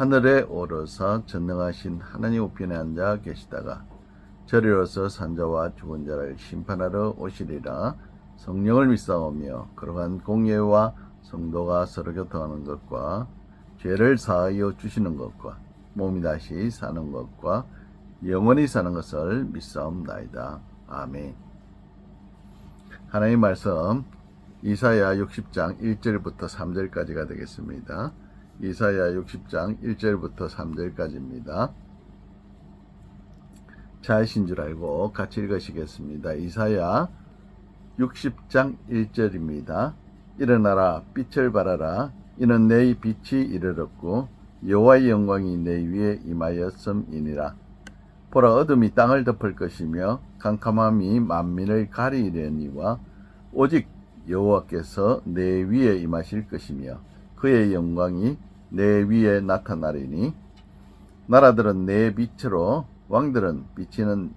하늘에 오르사 전능하신 하나님 우편에 앉아 계시다가 저리로서 산자와 죽은 자를 심판하러 오시리라 성령을 믿사오며 그러한 공예와 성도가 서로 교통하는 것과 죄를 사하여 주시는 것과 몸이 다시 사는 것과 영원히 사는 것을 믿사옵나이다. 아멘. 하나님 말씀 이사야 60장 1절부터 3절까지가 되겠습니다. 이사야 60장 1절부터 3절까지입니다. 자이신 줄 알고 같이 읽으시겠습니다. 이사야 60장 1절입니다. 일어나라 빛을 발하라 이는 내 빛이 이르렀고 여호와의 영광이 내 위에 임하였음이니라. 보라 어둠이 땅을 덮을 것이며 캄캄함이 만민을 가리려니와 오직 여호와께서 내 위에 임하실 것이며 그의 영광이 내 위에 나타나리니 나라들은 내 빛으로 왕들은 비치는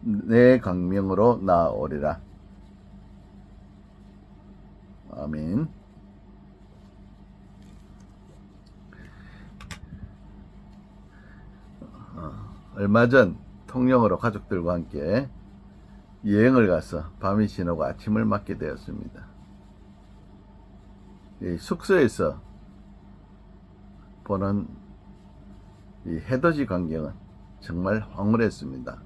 내 강명으로 나아오리라. 아멘. 어, 얼마 전 통영으로 가족들과 함께 여행을 가서 밤이 지나고 아침을 맞게 되었습니다. 이 숙소에서 보는 이 해돋이 광경은 정말 황홀했습니다.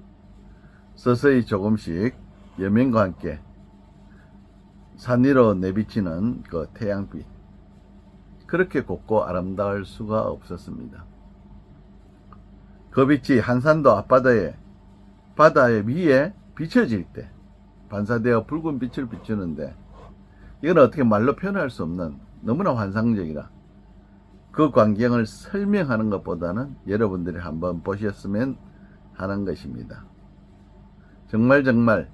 서서히 조금씩 여명과 함께 산 위로 내비치는 그 태양빛 그렇게 곱고 아름다울 수가 없었습니다. 그 빛이 한산도 앞바다에 바다의 위에 비춰질 때 반사되어 붉은 빛을 비추는데 이건 어떻게 말로 표현할 수 없는 너무나 환상적이라 그 광경을 설명하는 것보다는 여러분들이 한번 보셨으면 하는 것입니다. 정말 정말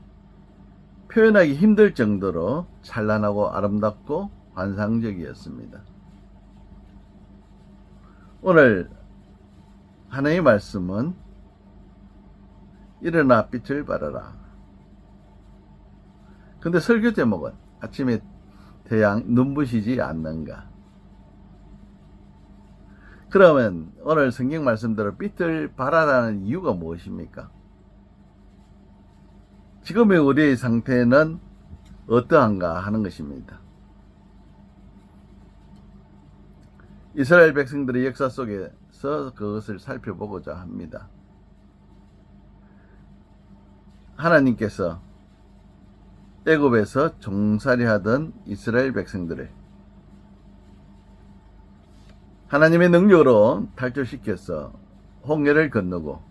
표현하기 힘들 정도로 찬란하고 아름답고 환상적이었습니다. 오늘 하나님의 말씀은 일어나 빛을 발하라. 근데 설교 제목은 아침에 태양 눈부시지 않는가? 그러면 오늘 성경 말씀대로 빛을 발하라는 이유가 무엇입니까? 지금의 우리의 상태는 어떠한가 하는 것입니다. 이스라엘 백성들의 역사 속에서 그것을 살펴보고자 합니다. 하나님께서 애굽에서 종살이 하던 이스라엘 백성들을 하나님의 능력으로 탈출시켜서 홍해를 건너고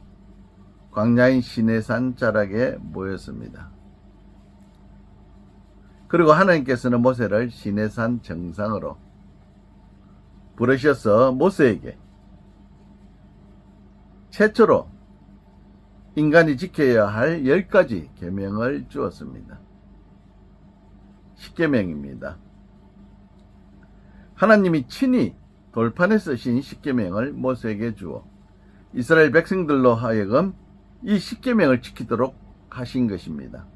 광야인 시내산 자락에 모였습니다. 그리고 하나님께서는 모세를 시내산 정상으로 부르셔서 모세에게 최초로 인간이 지켜야 할열 가지 계명을 주었습니다. 십계명입니다. 하나님이 친히 돌판에 쓰신 십계명을 모세에게 주어 이스라엘 백성들로 하여금 이 십계명을 지키도록 하신 것입니다.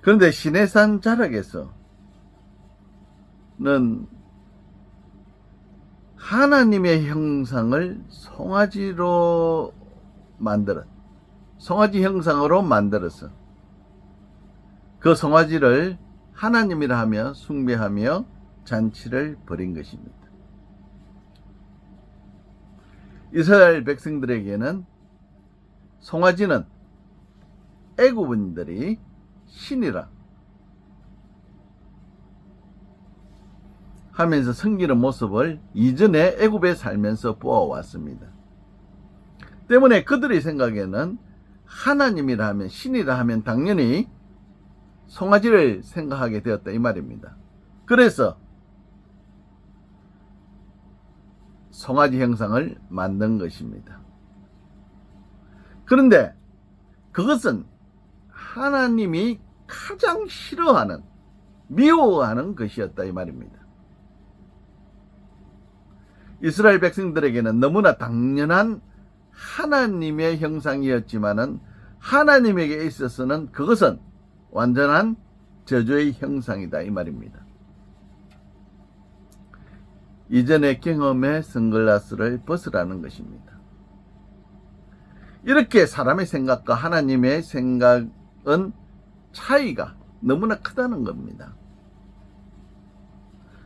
그런데 시내산 자락에서는 하나님의 형상을 송아지로 만들어 송아지 형상으로 만들어서 그 송아지를 하나님이라 하며 숭배하며 잔치를 벌인 것입니다. 이스라엘 백성들에게는 송아지는 애굽인들이 신이라 하면서 섬기는 모습을 이전에 애굽에 살면서 보아왔습니다. 때문에 그들의 생각에는 하나님이라 하면 신이라 하면 당연히 송아지를 생각하게 되었다 이 말입니다. 그래서 송아지 형상을 만든 것입니다. 그런데 그것은 하나님이 가장 싫어하는, 미워하는 것이었다 이 말입니다. 이스라엘 백성들에게는 너무나 당연한 하나님의 형상이었지만은 하나님에게 있어서는 그것은 완전한 저주의 형상이다 이 말입니다. 이전의 경험의 선글라스를 벗으라는 것입니다. 이렇게 사람의 생각과 하나님의 생각은 차이가 너무나 크다는 겁니다.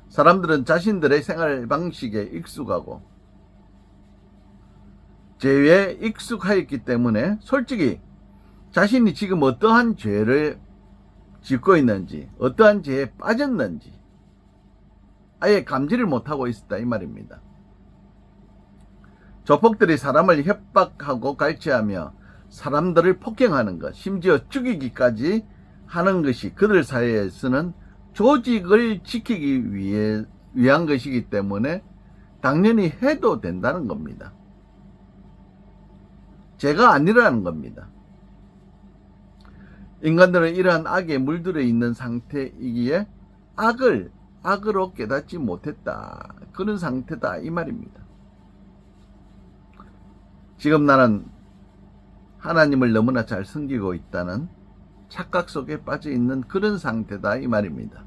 사람들은 자신들의 생활 방식에 익숙하고 죄에 익숙하였기 때문에 솔직히 자신이 지금 어떠한 죄를 짓고 있는지, 어떠한 죄에 빠졌는지 아예 감지를 못하고 있었다 이 말입니다. 조폭들이 사람을 협박하고 갈취하며 사람들을 폭행하는 것, 심지어 죽이기까지 하는 것이 그들 사이에서는 조직을 지키기 위해 위한 것이기 때문에 당연히 해도 된다는 겁니다. 죄가 아니라는 겁니다. 인간들은 이러한 악에 물들어 있는 상태이기에 악을 악으로 깨닫지 못했다. 그런 상태다. 이 말입니다. 지금 나는 하나님을 너무나 잘 섬기고 있다는 착각 속에 빠져 있는 그런 상태다. 이 말입니다.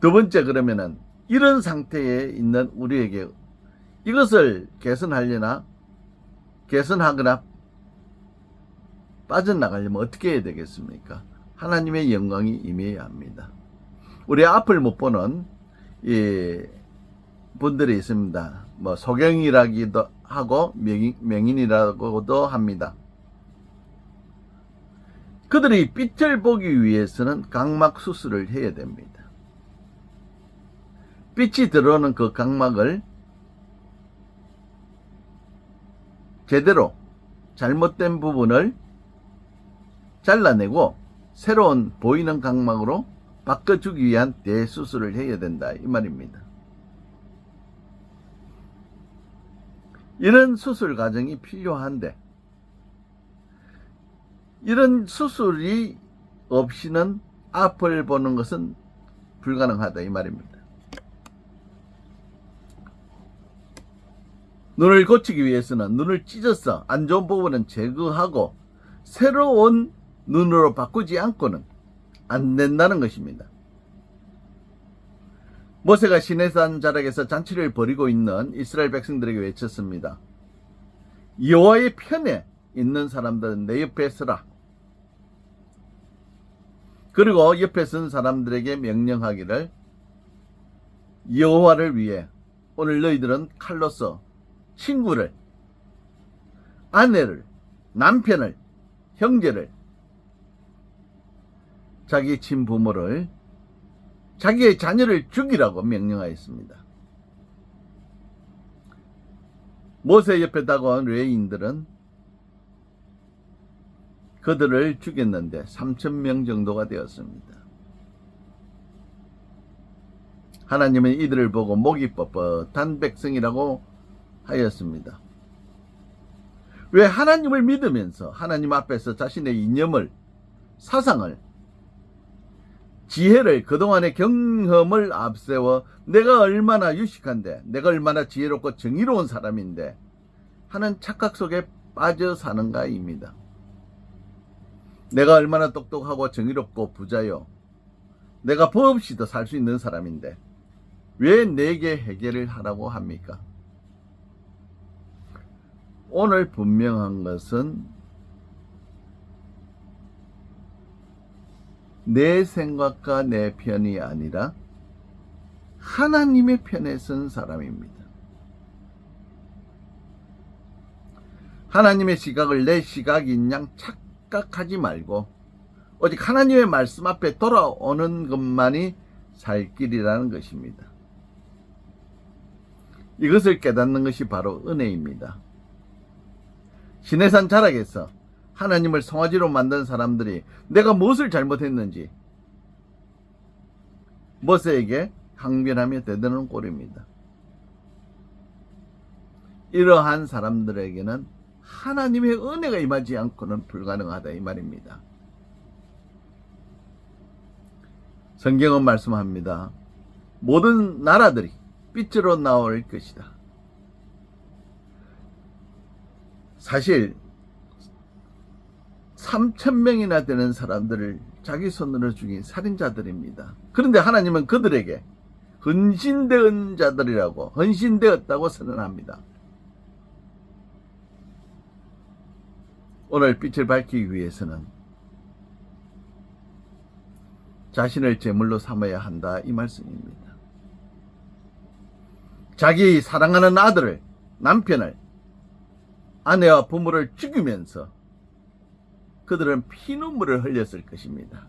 두 번째 그러면은 이런 상태에 있는 우리에게 이것을 개선하려나 개선하거나 빠져나가려면 어떻게 해야 되겠습니까? 하나님의 영광이 임해야 합니다. 우리 앞을 못 보는 이 분들이 있습니다. 뭐 소경이라기도 하고 명인, 이라고도 합니다. 그들이 빛을 보기 위해서는 각막 수술을 해야 됩니다. 빛이 들어오는 그 각막을 제대로 잘못된 부분을 잘라내고 새로운 보이는 각막으로 바꿔주기 위한 대수술을 해야 된다 이 말입니다. 이런 수술 과정이 필요한데 이런 수술이 없이는 앞을 보는 것은 불가능하다 이 말입니다. 눈을 고치기 위해서는 눈을 찢어서 안 좋은 부분은 제거하고 새로운 눈으로 바꾸지 않고는 안 된다는 것입니다. 모세가 시내산 자락에서 잔치를 벌이고 있는 이스라엘 백성들에게 외쳤습니다. 여호와의 편에 있는 사람들은 내 옆에 서라. 그리고 옆에 선 사람들에게 명령하기를 여호와를 위해 오늘 너희들은 칼로서 친구를 아내를 남편을 형제를 자기 친부모를 자기의 자녀를 죽이라고 명령하였습니다. 모세 옆에 다가온 레인들은 그들을 죽였는데 3천 명 정도가 되었습니다. 하나님은 이들을 보고 목이 뻣뻣한 백성이라고 하였습니다. 왜 하나님을 믿으면서 하나님 앞에서 자신의 이념을 사상을 지혜를 그동안의 경험을 앞세워 내가 얼마나 유식한데 내가 얼마나 지혜롭고 정의로운 사람인데 하는 착각 속에 빠져 사는가입니다. 내가 얼마나 똑똑하고 정의롭고 부자요. 내가 법 없이도 살 수 있는 사람인데 왜 내게 해결을 하라고 합니까? 오늘 분명한 것은 내 생각과 내 편이 아니라 하나님의 편에 선 사람입니다. 하나님의 시각을 내 시각인 양 착각하지 말고 오직 하나님의 말씀 앞에 돌아오는 것만이 살 길이라는 것입니다. 이것을 깨닫는 것이 바로 은혜입니다. 시내산 자락에서 하나님을 송아지로 만든 사람들이 내가 무엇을 잘못했는지 모세에게 항변하며 대드는 꼴입니다. 이러한 사람들에게는 하나님의 은혜가 임하지 않고는 불가능하다 이 말입니다. 성경은 말씀합니다. 모든 나라들이 빛으로 나올 것이다. 사실 3천 명이나 되는 사람들을 자기 손으로 죽인 살인자들입니다. 그런데 하나님은 그들에게 헌신된 자들이라고 헌신되었다고 선언합니다. 오늘 빛을 밝히기 위해서는 자신을 제물로 삼아야 한다 이 말씀입니다. 자기 사랑하는 아들을 남편을 아내와 부모를 죽이면서 그들은 피눈물을 흘렸을 것입니다.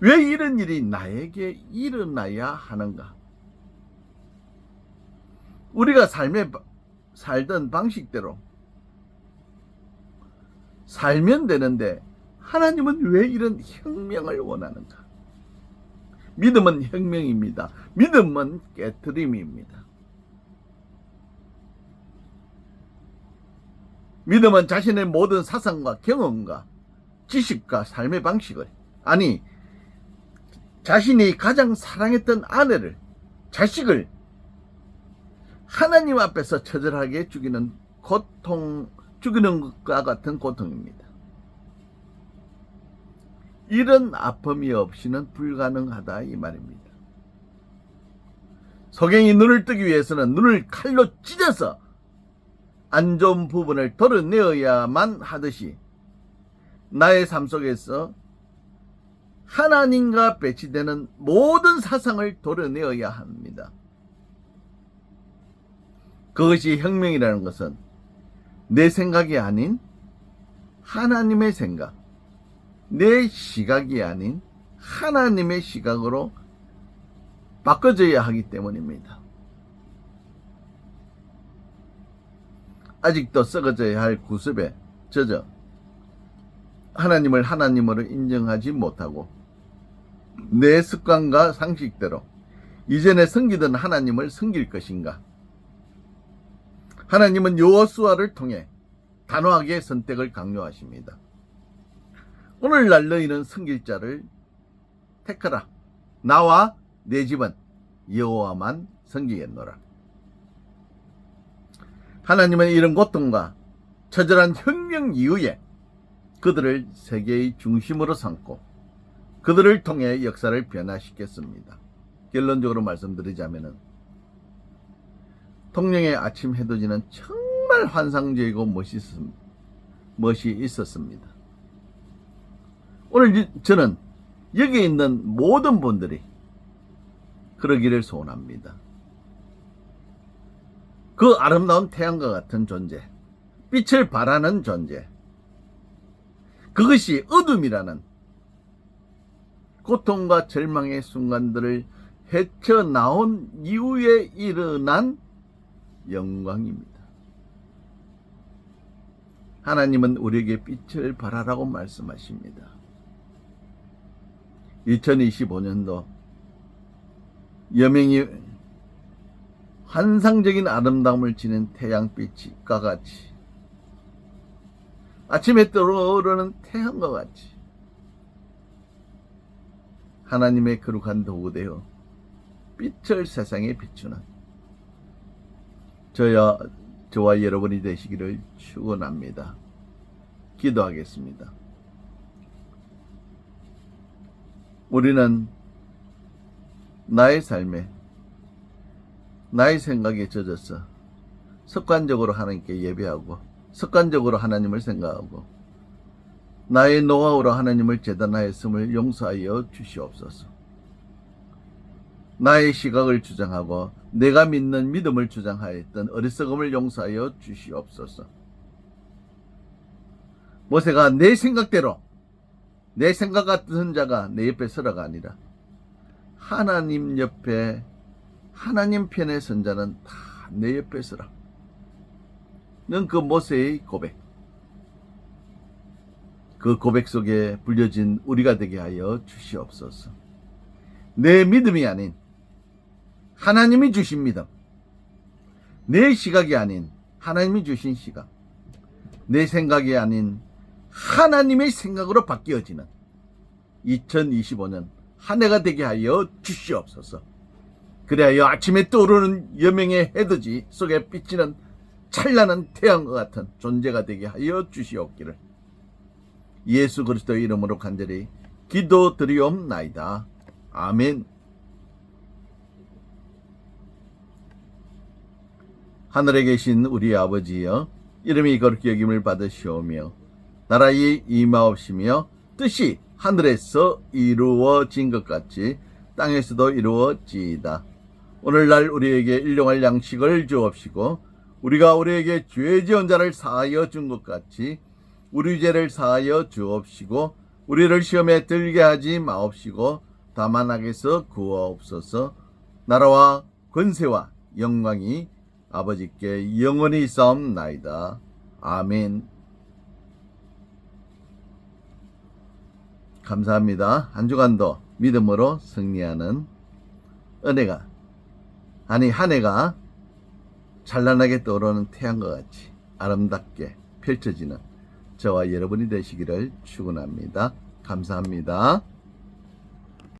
왜 이런 일이 나에게 일어나야 하는가? 우리가 삶에 살던 방식대로 살면 되는데 하나님은 왜 이런 혁명을 원하는가? 믿음은 혁명입니다. 믿음은 깨트림입니다. 믿음은 자신의 모든 사상과 경험과 지식과 삶의 방식을 아니 자신이 가장 사랑했던 아내를 자식을 하나님 앞에서 처절하게 죽이는 고통 죽이는 것과 같은 고통입니다. 이런 아픔이 없이는 불가능하다 이 말입니다. 소경이 눈을 뜨기 위해서는 눈을 칼로 찢어서 안 좋은 부분을 덜어내어야만 하듯이 나의 삶 속에서 하나님과 배치되는 모든 사상을 도려내어야 합니다. 그것이 혁명이라는 것은 내 생각이 아닌 하나님의 생각, 내 시각이 아닌 하나님의 시각으로 바꿔져야 하기 때문입니다. 아직도 썩어져야 할 구습에 젖어 하나님을 하나님으로 인정하지 못하고 내 습관과 상식대로 이전에 섬기던 하나님을 섬길 것인가? 하나님은 요호수아를 통해 단호하게 선택을 강요하십니다. 오늘날 너희는 섬길 자를 택하라. 나와 내 집은 여호와만 섬기겠노라. 하나님은 이런 고통과 처절한 혁명 이후에 그들을 세계의 중심으로 삼고 그들을 통해 역사를 변화시켰습니다. 결론적으로 말씀드리자면은 통영의 아침 해돋이는 정말 환상적이고 멋이 있었습니다. 오늘 이- 저는 여기 있는 모든 분들이 그러기를 소원합니다. 그 아름다운 태양과 같은 존재, 빛을 발하는 존재, 그것이 어둠이라는 고통과 절망의 순간들을 헤쳐나온 이후에 일어난 영광입니다. 하나님은 우리에게 빛을 발하라고 말씀하십니다. 2025년도 여명이 환상적인 아름다움을 지닌 태양빛과 같이 아침에 떠오르는 태양과 같이 하나님의 거룩한 도구 되어 빛을 세상에 비추는 저야 저와 여러분이 되시기를 축원합니다. 기도하겠습니다. 우리는 나의 삶에 나의 생각에 젖어서 습관적으로 하나님께 예배하고 습관적으로 하나님을 생각하고 나의 노하우로 하나님을 재단하였음을 용서하여 주시옵소서. 나의 시각을 주장하고 내가 믿는 믿음을 주장하였던 어리석음을 용서하여 주시옵소서. 모세가 내 생각대로 내 생각 같은 자가 내 옆에 서라가 아니라 하나님 옆에 하나님 편에 선 자는 다 내 옆에 서라. 는 그 모세의 고백. 그 고백 속에 불려진 우리가 되게 하여 주시옵소서. 내 믿음이 아닌 하나님이 주신 믿음. 내 시각이 아닌 하나님이 주신 시각, 내 생각이 아닌 하나님의 생각으로 바뀌어지는 2025년 한 해가 되게 하여 주시옵소서. 그래야 아침에 떠오르는 여명의 해돋이 속에 비치는 찬란한 태양과 같은 존재가 되게 하여 주시옵기를 예수 그리스도의 이름으로 간절히 기도드리옵나이다. 아멘. 하늘에 계신 우리 아버지여 이름이 거룩히 여김을 받으시오며 나라의 임하옵시며 뜻이 하늘에서 이루어진 것 같이 땅에서도 이루어지이다. 오늘날 우리에게 일용할 양식을 주옵시고 우리가 우리에게 죄 지은 자를 사하여 준 것 같이 우리 죄를 사하여 주옵시고 우리를 시험에 들게 하지 마옵시고 다만 악에서 구하옵소서 나라와 권세와 영광이 아버지께 영원히 있사옵나이다. 아멘. 감사합니다. 한 주간도 믿음으로 승리하는 은혜가 아니 한 해가 찬란하게 떠오르는 태양과 같이 아름답게 펼쳐지는 저와 여러분이 되시기를 축원합니다. 감사합니다.